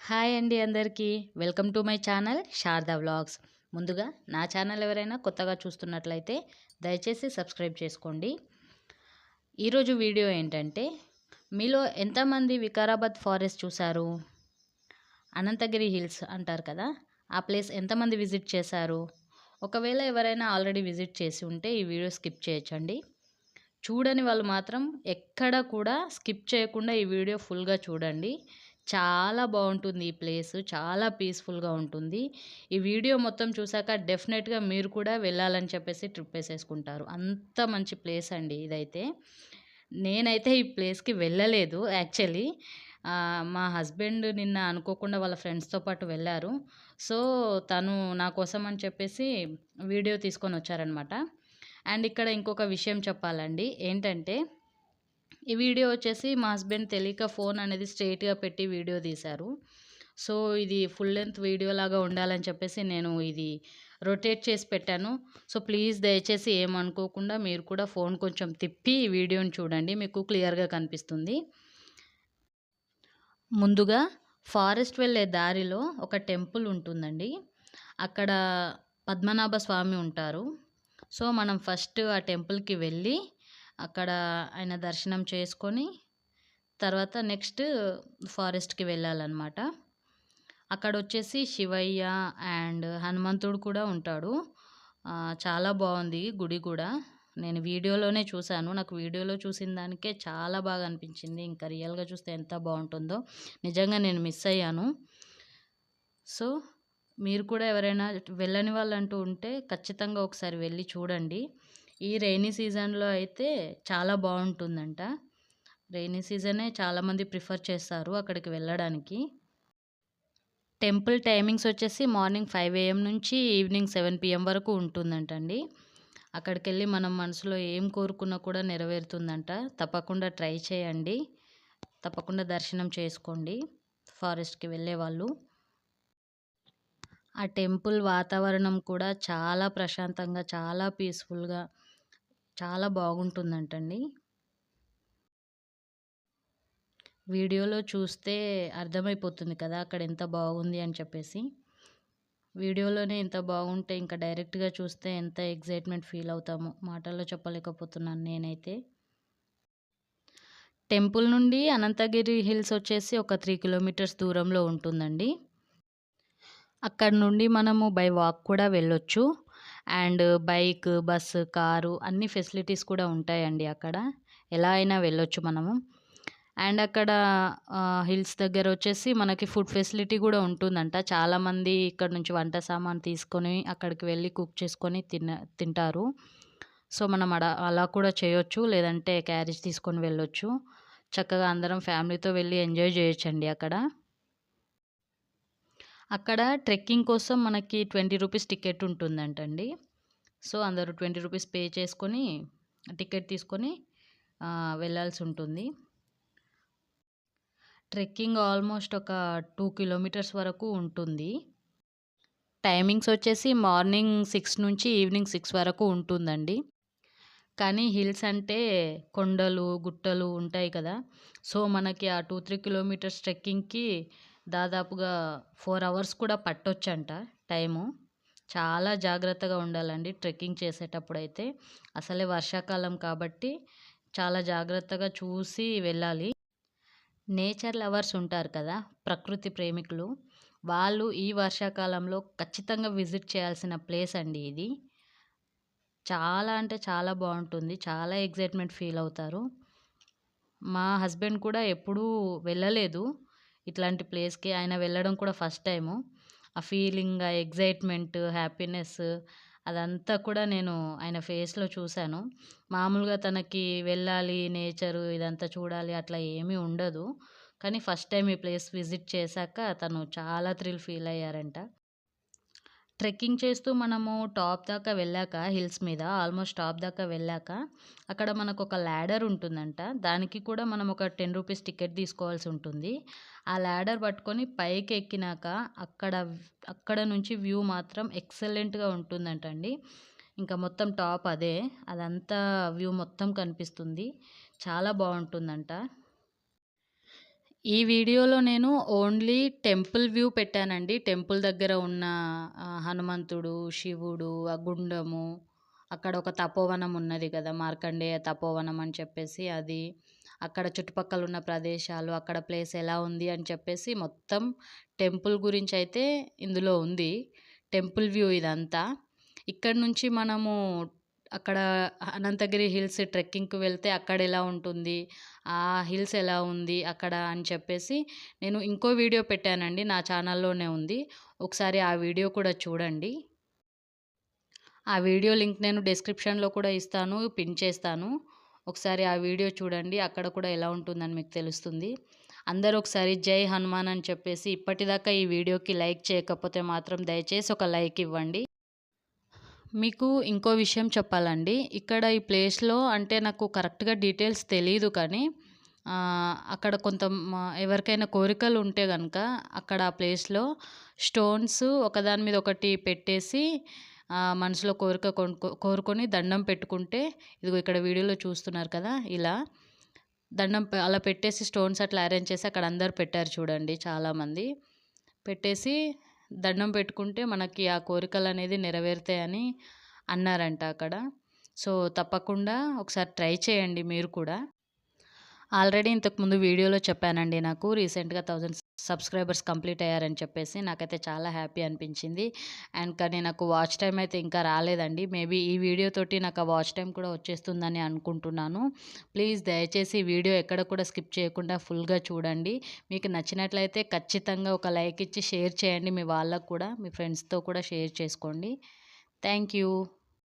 Hi అండి అందరికీ. Welcome to my channel Sharada vlogs. ముందుగా నా ఛానల్ ఎవరైనా కొత్తగా చూస్తున్నట్లయితే దయచేసి సబ్స్క్రైబ్ చేసుకోండి. ఈరోజు వీడియో ఏంటంటే మీలో ఎంతమంది వికారాబాద్ ఫారెస్ట్ చూశారు? అనంతగిరి హిల్స్ అంటారు కదా ఆ ప్లేస్ ఎంతమంది విజిట్ చేశారు? ఒకవేళ ఎవరైనా ఆల్రెడీ విజిట్ చేసి ఉంటే ఈ వీడియో స్కిప్ చేయొచ్చండి. చూడని వాళ్ళు మాత్రం ఎక్కడ కూడా స్కిప్ చేయకుండా ఈ వీడియో ఫుల్గా చూడండి. చాలా బాగుంటుంది ఈ ప్లేస్. చాలా పీస్ఫుల్గా ఉంటుంది. ఈ వీడియో మొత్తం చూసాక డెఫినెట్గా మీరు కూడా వెళ్ళాలని చెప్పేసి ట్రిప్ వేసేసుకుంటారు. అంత మంచి ప్లేస్ అండి ఇదైతే. నేనైతే ఈ ప్లేస్కి వెళ్ళలేదు యాక్చువల్లీ. మా హస్బెండ్ నిన్న అనుకోకుండా వాళ్ళ ఫ్రెండ్స్తో పాటు వెళ్ళారు. సో తను నా కోసం అని చెప్పేసి వీడియో తీసుకొని వచ్చారనమాట అండ్ ఇక్కడ ఇంకొక విషయం చెప్పాలండి. ఏంటంటే ఈ వీడియో వచ్చేసి మా హస్బెండ్ తెలియక ఫోన్ అనేది స్ట్రైట్గా పెట్టి వీడియో తీశారు. సో ఇది ఫుల్ లెంత్ వీడియో లాగా ఉండాలని చెప్పేసి నేను ఇది రొటేట్ చేసి పెట్టాను. సో ప్లీజ్ దయచేసి ఏమనుకోకుండా మీరు కూడా ఫోన్ కొంచెం తిప్పి ఈ వీడియోని చూడండి. మీకు క్లియర్గా కనిపిస్తుంది. ముందుగా ఫారెస్ట్ వెళ్ళే దారిలో ఒక టెంపుల్ ఉంటుందండి. అక్కడ పద్మనాభ స్వామి ఉంటారు. సో మనం ఫస్ట్ ఆ టెంపుల్కి వెళ్ళి అక్కడ ఆయన దర్శనం చేసుకొని తర్వాత నెక్స్ట్ ఫారెస్ట్కి వెళ్ళాలన్నమాట. అక్కడ వచ్చేసి శివయ్య అండ్ హనుమంతుడు కూడా ఉంటాడు. చాలా బాగుంది గుడి కూడా. నేను వీడియోలోనే చూశాను. నాకు వీడియోలో చూసిన దానికే చాలా బాగా అనిపించింది. ఇంకా రియల్గా చూస్తే ఎంత బాగుంటుందో. నిజంగా నేను మిస్ అయ్యాను. సో మీరు కూడా ఎవరైనా వెళ్ళని వాళ్ళు అంటూ ఉంటే ఖచ్చితంగా ఒకసారి వెళ్ళి చూడండి. ఈ రైనీ సీజన్లో అయితే చాలా బాగుంటుందంట. రైనీ సీజనే చాలామంది ప్రిఫర్ చేస్తారు అక్కడికి వెళ్ళడానికి. టెంపుల్ టైమింగ్స్ వచ్చేసి మార్నింగ్ ఫైవ్ ఏఎం నుంచి ఈవినింగ్ సెవెన్ పిఎం వరకు ఉంటుందంటండి. అక్కడికి వెళ్ళి మనం మనసులో ఏం కోరుకున్నా కూడా నెరవేరుతుందంట. తప్పకుండా ట్రై చేయండి. తప్పకుండా దర్శనం చేసుకోండి. ఫారెస్ట్కి వెళ్ళే వాళ్ళు. ఆ టెంపుల్ వాతావరణం కూడా చాలా ప్రశాంతంగా చాలా పీస్ఫుల్గా చాలా బాగుంటుందంటండి. వీడియోలో చూస్తే అర్థమైపోతుంది కదా అక్కడ ఎంత బాగుంది అని చెప్పేసి. వీడియోలోనే ఎంత బాగుంటే ఇంకా డైరెక్ట్గా చూస్తే ఎంత ఎగ్జైట్మెంట్ ఫీల్ అవుతామో. మాటల్లో చెప్పలేకపోతున్నాను నేనైతే. టెంపుల్ నుండి అనంతగిరి హిల్స్ వచ్చేసి ఒక త్రీ కిలోమీటర్స్ దూరంలో ఉంటుందండి. అక్కడ నుండి మనము బై వాక్ కూడా వెళ్ళొచ్చు. అండ్ బైక్ బస్సు కారు అన్ని ఫెసిలిటీస్ కూడా ఉంటాయండి అక్కడ. ఎలా అయినా వెళ్ళొచ్చు మనము. అండ్ అక్కడ హిల్స్ దగ్గర వచ్చేసి మనకి ఫుడ్ ఫెసిలిటీ కూడా ఉంటుందంట. చాలామంది ఇక్కడ నుంచి వంట సామాన్ తీసుకొని అక్కడికి వెళ్ళి కుక్ చేసుకొని తిన తింటారు. సో మనం అడ అలా కూడా చేయొచ్చు. లేదంటే క్యారేజ్ తీసుకొని వెళ్ళొచ్చు. చక్కగా అందరం ఫ్యామిలీతో వెళ్ళి ఎంజాయ్ చేయొచ్చండి అక్కడ. అక్కడ ట్రెక్కింగ్ కోసం మనకి ట్వంటీ రూపీస్ టికెట్ ఉంటుందంటండి. సో అందరూ ట్వంటీ రూపీస్ పే చేసుకొని టికెట్ తీసుకొని వెళ్ళాల్సి ఉంటుంది. ట్రెక్కింగ్ ఆల్మోస్ట్ ఒక టూ కిలోమీటర్స్ వరకు ఉంటుంది. టైమింగ్స్ వచ్చేసి మార్నింగ్ సిక్స్ నుంచి ఈవినింగ్ సిక్స్ వరకు ఉంటుందండి. కానీ హిల్స్ అంటే కొండలు గుట్టలు ఉంటాయి కదా. సో మనకి ఆ టూ త్రీ కిలోమీటర్స్ ట్రెక్కింగ్కి దాదాపుగా ఫోర్ అవర్స్ కూడా పట్టొచ్చంట టైము. చాలా జాగ్రత్తగా ఉండాలండి ట్రెక్కింగ్ చేసేటప్పుడు అయితే అసలే వర్షాకాలం కాబట్టి చాలా జాగ్రత్తగా చూసి వెళ్ళాలి. నేచర్ లవర్స్ ఉంటారు కదా ప్రకృతి ప్రేమికులు. వాళ్ళు ఈ వర్షాకాలంలో ఖచ్చితంగా విజిట్ చేయాల్సిన ప్లేస్ అండి ఇది. చాలా అంటే చాలా బాగుంటుంది. చాలా ఎగ్జైట్మెంట్ ఫీల్ అవుతారు. మా హస్బెండ్ కూడా ఎప్పుడూ వెళ్ళలేదు. ఇట్లాంటి ప్లేస్కి ఆయన వెళ్ళడం కూడా ఫస్ట్ టైము. ఆ ఫీలింగ్ ఆ ఎగ్జైట్మెంట్ హ్యాపీనెస్ అదంతా కూడా నేను ఆయన ఫేస్లో చూశాను. మామూలుగా తనకి వెళ్ళాలి నేచరు ఇదంతా చూడాలి అట్లా ఏమీ ఉండదు. కానీ ఫస్ట్ టైం ఈ ప్లేస్ విజిట్ చేశాక తను చాలా థ్రిల్ ఫీల్ అయ్యారంట. ట్రెక్కింగ్ చేస్తూ మనము టాప్ దాకా వెళ్ళాక హిల్స్ మీద ఆల్మోస్ట్ టాప్ దాకా వెళ్ళాక అక్కడ మనకు ఒక ల్యాడర్ ఉంటుందంట. దానికి కూడా మనం ఒక టెన్ రూపీస్ టికెట్ తీసుకోవాల్సి ఉంటుంది. ఆ ల్యాడర్ పట్టుకొని పైకి ఎక్కినాక అక్కడ అక్కడ నుంచి వ్యూ మాత్రం ఎక్సలెంట్గా ఉంటుందంట అండి ఇంకా మొత్తం టాప్ అదే. అదంతా వ్యూ మొత్తం కనిపిస్తుంది. చాలా బాగుంటుందంట. ఈ వీడియోలో నేను ఓన్లీ టెంపుల్ వ్యూ పెట్టానండి. టెంపుల్ దగ్గర ఉన్న హనుమంతుడు, శివుడు, ఆ గుండము, అక్కడ ఒక తపోవనం ఉన్నది కదా! మార్కండేయ తపోవనం అని చెప్పేసి అది. అక్కడ చుట్టుపక్కల ఉన్న ప్రదేశాలు, అక్కడ ప్లేస్ ఎలా ఉంది అని చెప్పేసి మొత్తం టెంపుల్ గురించి అయితే ఇందులో ఉంది. టెంపుల్ వ్యూ ఇదంతా. ఇక్కడ నుంచి మనము అక్కడ అనంతగిరి హిల్స్ ట్రెక్కింగ్‌కి వెళ్తే అక్కడ ఎలా ఉంటుంది? ఆ హిల్స్ ఎలా ఉంది అక్కడ అని చెప్పేసి నేను ఇంకో వీడియో పెట్టానండి. నా ఛానల్‌లోనే ఉంది. ఒకసారి ఆ వీడియో కూడా చూడండి. ఆ వీడియో లింక్ నేను డిస్క్రిప్షన్‌లో కూడా ఇస్తాను. పిన్ చేస్తాను. ఒకసారి ఆ వీడియో చూడండి. అక్కడ కూడా ఎలా ఉంటుందని మీకు తెలుస్తుంది. అందరూ ఒకసారి జై హనుమాన్ అని చెప్పేసి ఇప్పటిదాకా ఈ వీడియోకి లైక్ చేయకపోతే మాత్రం దయచేసి ఒక లైక్ ఇవ్వండి. మీకు ఇంకో విషయం చెప్పాలండి. ఇక్కడ ఈ ప్లేస్‌లో అంటే నాకు కరెక్ట్‌గా డీటెయిల్స్ తెలియదు కానీ అక్కడ కొంత ఎవరికైనా కోరికలు ఉంటే కనుక అక్కడ ఆ ప్లేస్‌లో స్టోన్స్ ఒకదాని మీద ఒకటి పెట్టేసి మనసులో కోరిక కొనుక్కో కోరుకొని దండం పెట్టుకుంటే ఇదిగో ఇక్కడ వీడియోలో చూస్తున్నారు కదా! ఇలా దండం అలా పెట్టేసి స్టోన్స్ అట్లా అరేంజ్ చేసి అక్కడ అందరు పెట్టారు చూడండి చాలామంది. పెట్టేసి దండం పెట్టుకుంటే మనకి ఆ కోరికలు అనేది నెరవేరుతాయని అన్నారంట అక్కడ. సో, తప్పకుండా ఒకసారి ట్రై చేయండి మీరు కూడా. ఆల్రెడీ ఇంతకుముందు వీడియోలో చెప్పానండి నాకు రీసెంట్‌గా థౌజండ్ సబ్స్క్రైబర్స్ కంప్లీట్ అయ్యారని చెప్పేసి. నాకైతే చాలా హ్యాపీ అనిపించింది. అండ్ కానీ నాకు వాచ్ టైం అయితే ఇంకా రాలేదండి. మేబీ ఈ వీడియో తోటి నాకు ఆ వాచ్ టైం కూడా వచ్చేస్తుందని అనుకుంటున్నాను. ప్లీజ్ దయచేసి వీడియో ఎక్కడ కూడా స్కిప్ చేయకుండా ఫుల్‌గా చూడండి. మీకు నచ్చినట్లయితే ఖచ్చితంగా ఒక లైక్ ఇచ్చి షేర్ చేయండి మీ వాళ్ళకు కూడా. మీ ఫ్రెండ్స్‌తో కూడా షేర్ చేసుకోండి. Thank you.